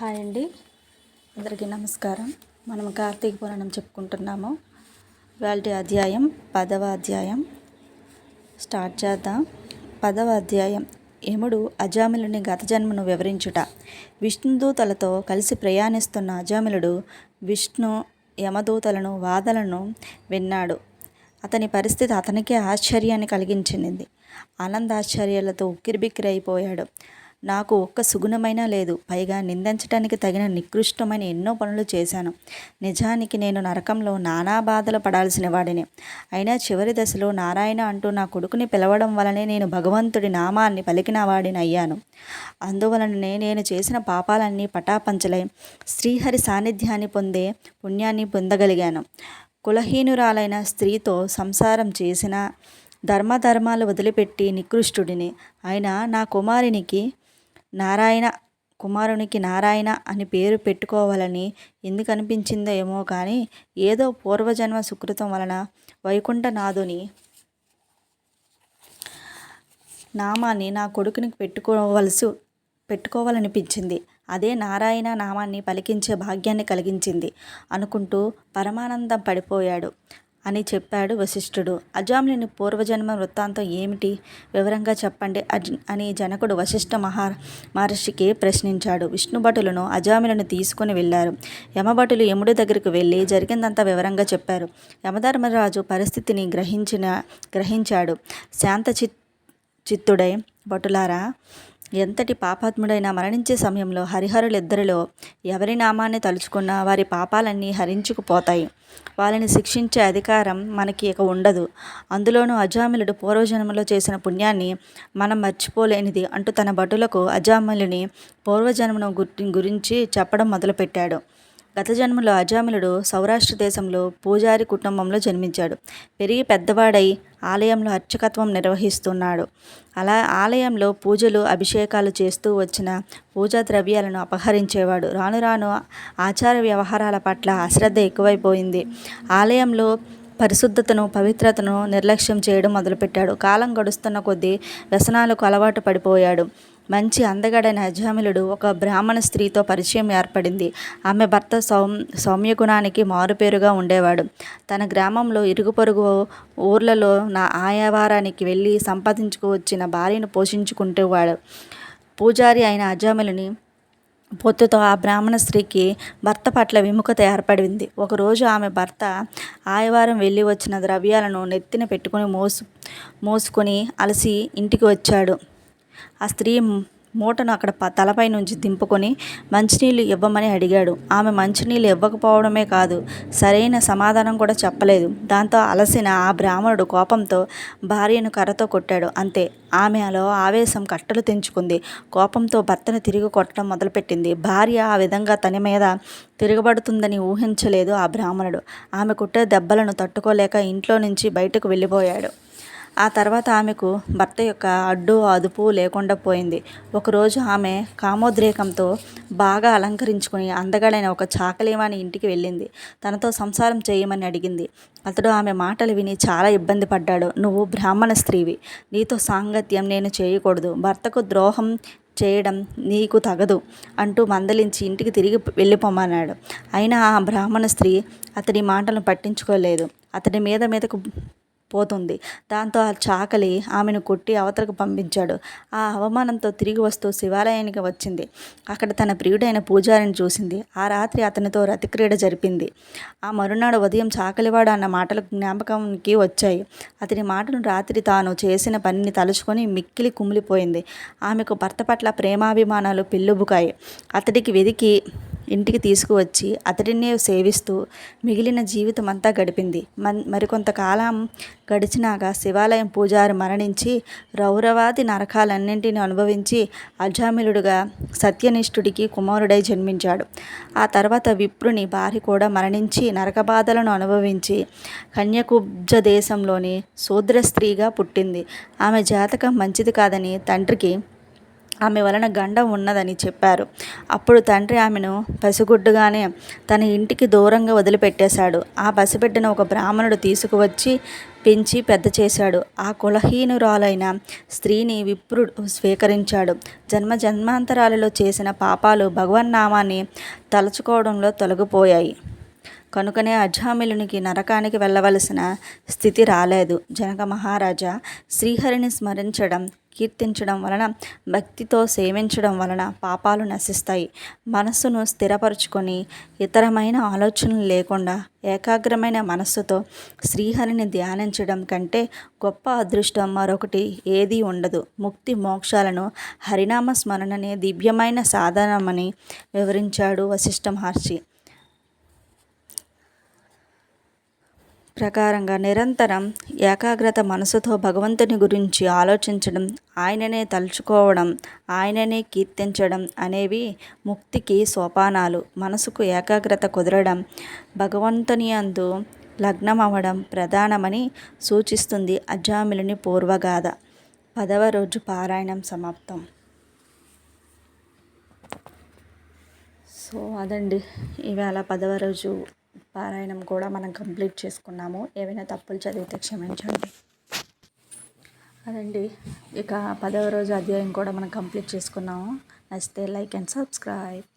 Hi అండి. అందరికీ నమస్కారం. మనం కార్తీక పురాణం చెప్పుకుంటున్నాము. ఇవాళ అధ్యాయం పదవ అధ్యాయం. స్టార్ట్ చేద్దాం. పదవ అధ్యాయం. యముడు అజామిలుని గత జన్మను వివరించుట. విష్ణుదూతలతో కలిసి ప్రయాణిస్తున్న అజామిలుడు విష్ణు యమదూతలను వాదలను విన్నాడు. అతని పరిస్థితి అతనికే ఆశ్చర్యాన్ని కలిగించింది ఆనందాశ్చర్యాలతో ఉక్కిరిబిక్కిరైపోయాడు నాకు ఒక్క సుగుణమైనా లేదు. పైగా నిందించడానికి తగిన నికృష్టమైన ఎన్నో పనులు చేశాను. నిజానికి నేను నరకంలో నానా బాధలు పడాల్సిన వాడిని. అయినా చివరి దశలో నారాయణ అంటూ నా కొడుకుని పిలవడం వలనే నేను భగవంతుడి నామాన్ని పలికిన వాడిని అయ్యాను. అందువలననే నేను చేసిన పాపాలన్నీ పటాపంచలై శ్రీహరి సాన్నిధ్యాన్ని పొందే పుణ్యాన్ని పొందగలిగాను. కులహీనురాలైన స్త్రీతో సంసారం చేసిన ధర్మధర్మాలు వదిలిపెట్టి నికృష్టుడిని. అయినా నా కుమారునికి నారాయణ కుమారునికి నారాయణ అని పేరు పెట్టుకోవాలని ఎందుకు అనిపించిందో ఏమో కానీ ఏదో పూర్వజన్మ సుకృతం వలన వైకుంఠనాథుని నామాన్ని నా కొడుకుని పెట్టుకోవలసి పెట్టుకోవాలనిపించింది. అదే నారాయణ నామాన్ని పలికించే భాగ్యాన్ని కలిగించింది అనుకుంటూ పరమానందం పడిపోయాడు. అని చెప్పాడు వశిష్ఠుడు. అజాములుని పూర్వజన్మ వృత్తాంతం ఏమిటి? వివరంగా చెప్పండి. అజ్ అని జనకుడు వశిష్ఠ మహా మహర్షికి ప్రశ్నించాడు. విష్ణుభటులను అజాములను తీసుకుని వెళ్ళారు. యమభటులు యముడి దగ్గరికి వెళ్ళి జరిగిందంతా వివరంగా చెప్పారు. యమధర్మరాజు పరిస్థితిని గ్రహించిన గ్రహించాడు. శాంత చిత్ చిత్తుడై భటులారా ఎంతటి పాపాత్ముడైనా మరణించే సమయంలో హరిహరులిద్దరిలో ఎవరి నామాన్ని తలుచుకున్నా వారి పాపాలన్నీ హరించుకుపోతాయి. వాళ్ళని శిక్షించే అధికారం మనకి ఇక ఉండదు. అందులోనూ అజామిలుడు పూర్వజన్మలో చేసిన పుణ్యాన్ని మనం మర్చిపోలేనిది అంటూ తన భటులకు అజామిలుని పూర్వజన్మను గురించి చెప్పడం మొదలుపెట్టాడు. గత జన్మలో అజామిలుడు సౌరాష్ట్ర దేశంలో పూజారి కుటుంబంలో జన్మించాడు. పెరిగి పెద్దవాడై ఆలయంలో అర్చకత్వం నిర్వహిస్తున్నాడు. అలా ఆలయంలో పూజలు అభిషేకాలు చేస్తూ వచ్చిన పూజా ద్రవ్యాలను అపహరించేవాడు. రాను రాను ఆచార వ్యవహారాల పట్ల అశ్రద్ధ ఎక్కువైపోయింది. ఆలయంలో పరిశుద్ధతను పవిత్రతను నిర్లక్ష్యం చేయడం మొదలుపెట్టాడు. కాలం గడుస్తున్న కొద్దీ వ్యసనాలకు అలవాటు పడిపోయాడు. మంచి అందగడైన అజామిలుడు ఒక బ్రాహ్మణ స్త్రీతో పరిచయం ఏర్పడింది. ఆమె భర్త సౌమ్ సౌమ్యగుణానికి మారుపేరుగా ఉండేవాడు. తన గ్రామంలో ఇరుగు పొరుగు ఊర్లలో నా ఆయావారానికి వెళ్ళి సంపాదించుకువచ్చిన భార్యను పోషించుకుంటేవాడు. పూజారి అయిన అజామిలుని పొత్తుతో ఆ బ్రాహ్మణ స్త్రీకి భర్త పట్ల విముఖత ఏర్పడింది. ఒకరోజు ఆమె భర్త ఆయవారం వెళ్ళి వచ్చిన ద్రవ్యాలను నెత్తిన పెట్టుకుని మోసు మోసుకొని అలసి ఇంటికి వచ్చాడు. ఆ స్త్రీ మూటను అక్కడ తలపై నుంచి దింపుకొని మంచినీళ్ళు ఇవ్వమని అడిగాడు. ఆమె మంచినీళ్ళు ఇవ్వకపోవడమే కాదు సరైన సమాధానం కూడా చెప్పలేదు. దాంతో అలసిన ఆ బ్రాహ్మణుడు కోపంతో భార్యను కర్రతో కొట్టాడు. అంతే. ఆమెలో ఆవేశం కట్టలు తెంచుకుంది. కోపంతో భర్తను తిరిగి కొట్టడం మొదలుపెట్టింది. భార్య ఆ విధంగా తన మీద తిరగబడుతుందని ఊహించలేదు ఆ బ్రాహ్మణుడు. ఆమె కుట్టే దెబ్బలను తట్టుకోలేక ఇంట్లో నుంచి బయటకు వెళ్ళిపోయాడు. ఆ తర్వాత ఆమెకు భర్త యొక్క అడ్డు అదుపు లేకుండా పోయింది. ఒకరోజు ఆమె కామోద్రేకంతో బాగా అలంకరించుకుని అందగాడైన ఒక చాకలేవాని ఇంటికి వెళ్ళింది. తనతో సంసారం చేయమని అడిగింది. అతడు ఆమె మాటలు విని చాలా ఇబ్బంది పడ్డాడు. నువ్వు బ్రాహ్మణ స్త్రీవి. నీతో సాంగత్యం నేను చేయకూడదు. భర్తకు ద్రోహం చేయడం నీకు తగదు అంటూ మందలించి ఇంటికి తిరిగి వెళ్ళిపోమన్నాడు. అయినా ఆ బ్రాహ్మణ స్త్రీ అతడి మాటలను పట్టించుకోలేదు. అతడి మీద మీదకు పోతుంది. దాంతో ఆ చాకలి ఆమెను కొట్టి అవతలకు పంపించాడు. ఆ అవమానంతో తిరిగి వస్తూ శివాలయానికి వచ్చింది. అక్కడ తన ప్రియుడైన పూజారిని చూసింది. ఆ రాత్రి అతనితో రతిక్రీడ జరిపింది. ఆ మరునాడు ఉదయం చాకలివాడు అన్న మాటలు జ్ఞాపకంకి వచ్చాయి. అతని మాటను రాత్రి తాను చేసిన పనిని తలుచుకొని మిక్కిలి కుమిలిపోయింది. ఆమెకు భర్త పట్ల ప్రేమాభిమానాలు పెళ్ళుబుకాయి అతడికి వెదికి ఇంటికి తీసుకువచ్చి అతడినే సేవిస్తూ మిగిలిన జీవితం అంతా గడిపింది. మన్ మరికొంతకాలం గడిచినాక శివాలయం పూజారి మరణించి రౌరవాది నరకాలన్నింటినీ అనుభవించి అజామిలుడుగా సత్యనిష్ఠుడికి కుమారుడై జన్మించాడు. ఆ తర్వాత విప్రుని భార్య కూడా మరణించి నరకబాధలను అనుభవించి కన్యకుబ్జ దేశంలోని శూద్ర స్త్రీగా పుట్టింది. ఆమె జాతకం మంచిది కాదని తండ్రికి ఆమె వలన గండం ఉన్నదని చెప్పారు. అప్పుడు తండ్రి ఆమెను పసిగుడ్డుగానే తన ఇంటికి దూరంగా వదిలిపెట్టేశాడు. ఆ పసిబిడ్డను ఒక బ్రాహ్మణుడు తీసుకువచ్చి పెంచి పెద్ద చేశాడు. ఆ కులహీనురాలైన స్త్రీని విప్రుడు స్వీకరించాడు. జన్మ జన్మాంతరాలలో చేసిన పాపాలు భగవన్నామాన్ని తలుచుకోవడంలో తొలగిపోయాయి. కనుకనే అజామిలునికి నరకానికి వెళ్ళవలసిన స్థితి రాలేదు. జనక మహారాజా శ్రీహరిని స్మరించడం కీర్తించడం వలన భక్తితో సేవించడం వలన పాపాలు నశిస్తాయి. మనస్సును స్థిరపరుచుకొని ఇతరమైన ఆలోచనలు లేకుండా ఏకాగ్రమైన మనస్సుతో శ్రీహరిని ధ్యానించడం కంటే గొప్ప అదృష్టం మరొకటి ఏదీ ఉండదు. ముక్తి మోక్షాలను హరినామ స్మరణనే దివ్యమైన సాధనమని వివరించాడు వశిష్ఠ మహర్షి. ప్రకారంగా నిరంతరం ఏకాగ్రత మనసుతో భగవంతుని గురించి ఆలోచించడం ఆయననే తలుచుకోవడం ఆయననే కీర్తించడం అనేవి ముక్తికి సోపానాలు. మనసుకు ఏకాగ్రత కుదరడం భగవంతుని అందు లగ్నం అవ్వడం ప్రధానమని సూచిస్తుంది అజామిలుని పూర్వగాథ. పదవ రోజు పారాయణం సమాప్తం. సో అదండి. ఇవాళ పదవ రోజు పారాయణం కూడా మనం కంప్లీట్ చేసుకున్నాము. ఏవైనా తప్పులు చదివితే క్షమించండి. అదండి. ఇక పదవ రోజు అధ్యాయం కూడా మనం కంప్లీట్ చేసుకున్నాము. నచ్చితే లైక్ అండ్ సబ్స్క్రైబ్.